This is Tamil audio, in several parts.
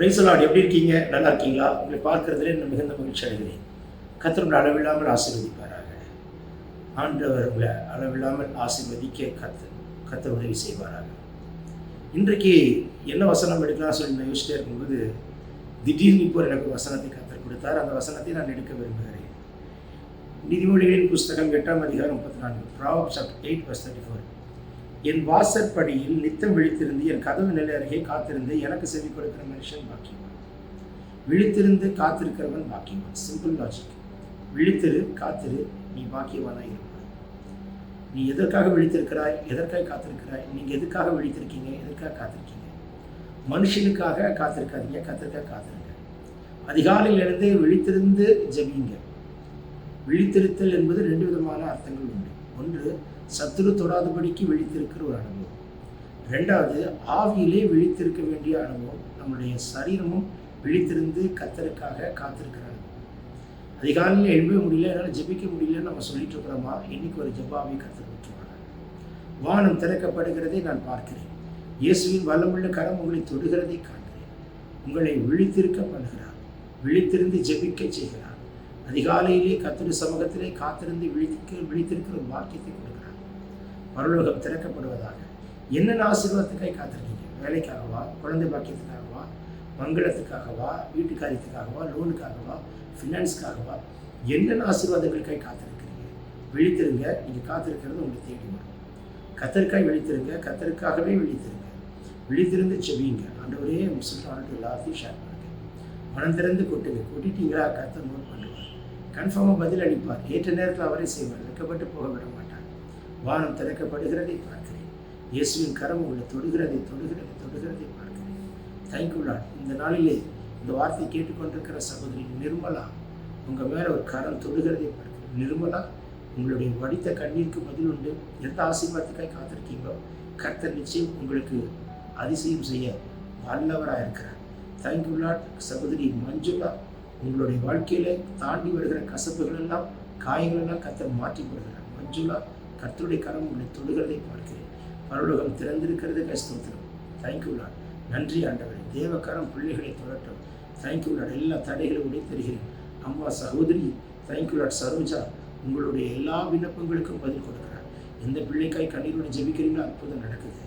பிரைசலாட் எப்படி இருக்கீங்க? நல்லா இருக்கீங்களா? உங்களை பார்க்கறதுல நான் மிகுந்த மகிழ்ச்சி அடைகிறேன். கத்தர் அளவில்லாமல் ஆசீர்வதிப்பாராக. ஆண்டவர் உங்களை அளவில்லாமல் ஆசீர்வதிக்க கத்து கத்தர் உதவி செய்வாராக. இன்றைக்கு என்ன வசனம் எடுக்கலாம் சொல்லி நான் யோசிச்சிட்டே இருக்கும்போது திடீர்னு இப்போ எனக்கு வசனத்தை கத்தர் கொடுத்தார். அந்த வசனத்தை நான் எடுக்க விரும்புகிறேன். நீதிமொழிகளின் புஸ்தகம் எட்டாம் அதிகாரம் முப்பத்தி நான்கு proverbs chapter eight verse thirty four என் வாசற்படியில் நித்தம் விழித்திருந்து என் கதவு நிலை அருகே காத்திருந்து எனக்கு செவி கொடுக்கிற மனுஷன் பாக்கியவான். விழித்திருந்து காத்திருக்கிறவன் பாக்கியவான். சிம்பிள் லாஜிக் விழித்திரு காத்திரு நீ பாக்கியவானாக இருப்பாய். நீ எதற்காக விழித்திருக்கிறாய்? எதற்காக காத்திருக்கிறாய்? நீங்கள் எதுக்காக விழித்திருக்கீங்க? எதற்காக காத்திருக்கீங்க? மனுஷனுக்காக காத்திருக்காதீங்க. கத்திற்காக காத்திருங்க. அதிகாலையில் எழுந்து விழித்திருந்து ஜபிங்க. விழித்திருத்தல் என்பது ரெண்டு விதமான அர்த்தங்கள் உண்டு. ஒன்று சத்துரு தொடாதபடிக்கு விழித்திருக்கிற ஒரு அனுபவம். ரெண்டாவது ஆவியிலே விழித்திருக்க வேண்டிய அனுபவம் நம்முடைய சரீரமும் விழித்திருந்து கத்தருக்காக காத்திருக்கிற அதிகாலையில் எழும்ப முடியல என்னால் ஜெபிக்க முடியலன்னு நம்ம சொல்லிட்டு இருக்கிறோமா? இன்னைக்கு ஒரு ஜெபாவை கற்றுக் விட்டுருவாங்க வானம் திறக்கப்படுகிறதை நான் பார்க்கிறேன். இயேசுவின் வல்லமுள்ள கரம் உங்களை தொடுகிறதை காண்கிறேன். உங்களை விழித்திருக்க பண்ணுகிறார். விழித்திருந்து ஜெபிக்க செய்கிறார். அதிகாலையிலே கத்திர சமூகத்திலே காத்திருந்து விழித்திருக்க விழித்திருக்கிற ஒரு வாக்கியத்தை கொடுக்கிறார். பரலோகம் திறக்கப்படுவதாக. என்னென்ன ஆசீர்வாதத்துக்காக காத்திருக்கீங்க? வேலைக்காகவா? குழந்தை பாக்கியத்துக்காகவா? மங்களத்துக்காகவா? வீட்டு காரியத்துக்காகவா? லோனுக்காகவா? ஃபினான்ஸ்க்காகவா என்னென்ன ஆசீர்வாதங்களுக்காக காத்திருக்கிறீங்க? விழித்திருங்க. நீங்கள் காத்திருக்கிறது உங்களுக்கு தேடி வரும். கத்தருக்காய் விழித்திருங்க. கத்தருக்காகவே விழித்திருங்க. விழித்திருந்து செவியுங்க ஆண்டவரே சொல்கிறாங்க எல்லாத்தையும் ஷேர் பண்ணுங்க. மனம் திறந்து கொட்டுங்க. கொட்டிட்டீங்களா? கத்தை நோட் பண்ணுவார். கன்ஃபார்மாக பதில் அளிப்பார் ஏற்ற நேரத்தில் அவரே செய்வார். வெக்கப்பட்டு போக விட மாட்டார். வானம் திறக்கப்படுகிறதை பார்க்கிறேன். இயேசுவின் கரம் உங்களை தொடுகிறதை தொடுகிறதை தொடுகிறதை பார்க்கிறேன். தேங்க்யூ லாட் இந்த நாளிலே இந்த வார்த்தை கேட்டுக்கொண்டிருக்கிற சகோதரி நிர்மலா உங்கள் மேலே ஒரு கரம் தொடுகிறதை பார்க்கிறேன். நிர்மலா உங்களுடைய வடித்த கண்ணீருக்கு பதில் உண்டு. எந்த ஆசீர்வாதத்துக்காக காத்திருக்கீங்களோ கர்த்தர் நிச்சயம் உங்களுக்கு அதிசயம் செய்ய வல்லவராக இருக்கிறார். தேங்க்யூ லாட் சகோதரி மஞ்சுளா உங்களுடைய வாழ்க்கையில தாண்டி வருகிற கசப்புகள் எல்லாம் காயங்கள் எல்லாம் கத்தர் மாற்றி கொடுக்கிறார். மஞ்சுளா கர்த்தருடைய கரம் உங்களை தொடுகிறதை பார்க்கிறேன். பரலோகம் திறந்திருக்கிறது கஸ்தோத்திரம் தேங்க்யூ லாட் நன்றி ஆண்டவரே. தேவக்கரம் பிள்ளைகளை தொடட்டும் தேங்க்யூ லாட் எல்லா தடைகளும் உடைய தருகிறேன். அம்மா சகோதரி தேங்க்யூ லாட் சரோஜா உங்களுடைய எல்லா விண்ணப்பங்களுக்கும் பதில் கொடுக்குறார். எந்த பிள்ளைக்காய் கண்ணீரோடு ஜெபிக்கிறீங்களோ அற்புதம் நடக்குது.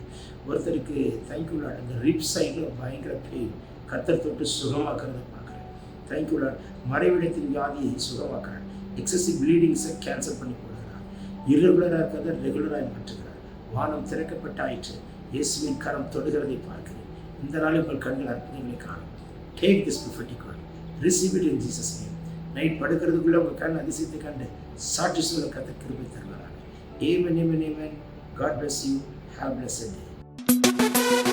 ஒருத்தருக்கு தேங்க்யூ லாட் இந்த ரிப் சைடில் பயங்கர பெயின் கத்தர் தொட்டு சுகமாக்குறத பார்க்குறேன். தேங்க்யூ லாட் மறைவிடத்தின் வியாதியை சுகமாக்குறேன் எக்ஸசிவ் ப்ளீடிங்ஸை கேன்சல் பண்ணி இரகுலராக இருக்கிறத ரெகுலராக மாற்றுகிறார். வானம் திறக்கப்பட்டாயிற்று. இயேசுவின் கரம் தொடுகிறதை பார்க்கிறேன். இந்த நாள் உங்கள் கண்கள் அற்புதங்களை காணும். Take this prophetic word receive it in Jesus name night படுக்கிறதுக்குள்ளே உங்கள் கண் அதிசயத்தை கண்டு சாட்சி சொல்ல கத்த கிருபை தருவாராங்க amen amen amen God bless you have blessed day